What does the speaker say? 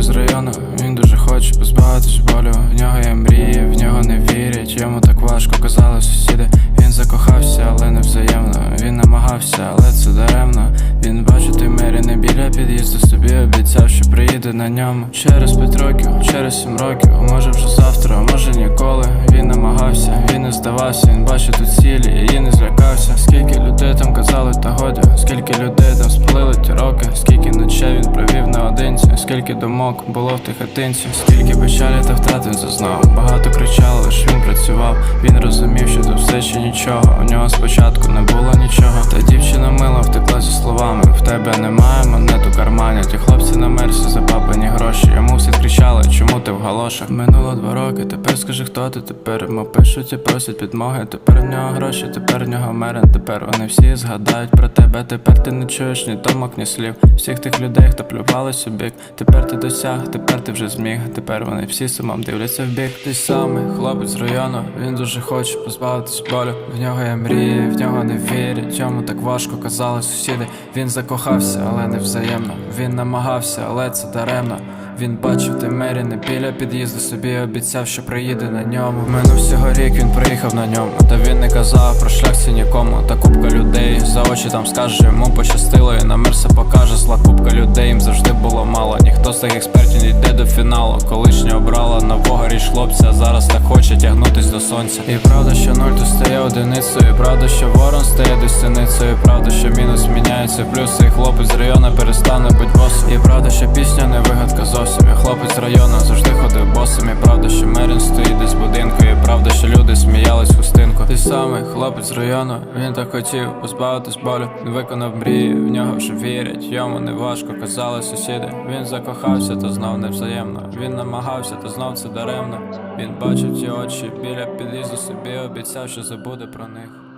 Хлопець з району, він дуже хоче позбавитись болю В нього є мрії, в нього не вірять, йому так важко казали сусіди. Він закохався, але не взаємно Він намагався, але це даремно. Він бачить мері не біля під'їзду собі обіцяв, що приїде на ньому. Через п'ять років, через сім років, а може вже завтра, може ні. Наодинці, скільки думок було в тих хатинці, скільки печалі та втрат він зазнав. Багато кричало, лиш він працював. Він розумів, що це все ще нічого. У нього спочатку не було нічого. Та в галошах? Минуло два роки. Тепер скажи, хто ти тепер йому пишуть і просять підмоги. Тепер в нього гроші, тепер в нього мерен. Тепер вони всі згадають про тебе. Тепер ти не чуєш ні думок, ні слів. Всіх тих людей, хто плювались у бік. Тепер ти досяг, тепер ти вже зміг. Тепер вони всі сумом дивляться в бік. Той самий хлопець з району. Він дуже хоче позбавитись болю. В нього є мрії, в нього не вірять. Йому так важко казали сусіди. Він закохався, але не взаємно. Він намагався, але це даремно. Він бачив те Меріне біля під'їзду собі обіцяв, що приїде на ньому. Минув всього рік, він приїхав на ньому. Та він не казав про шлях ці нікому. Та купка людей за очі там скаже, йому пощастило, і на мерсе покаже зла купка людей. Їм завжди було мало. Ніхто з тих експертів не йде до фіналу. Колишня обрала нового річ хлопця, зараз так хоче тягнутись до сонця. І правда, що нуль то стає одиницею. І правда, що ворон стає десяницею. І правда, що мінус міняється плюс, і хлопець з району перестане буть босом. І правда, що пісня не вигадка зовсім. І хлопець з району завжди ходив босом. І правда, що Мерін стоїть десь будинку. І правда, що люди сміялись хустинку. Ти самий хлопець з району, він так хотів позбавитись болю. Він виконав мрії, в нього вже вірять. Йому не важко, казали сусіди. Він закохався, то знав невзаємно. Він намагався, то знав це даремно. Він бачив ті очі біля під'їзду собі, обіцяв, що забуде про них.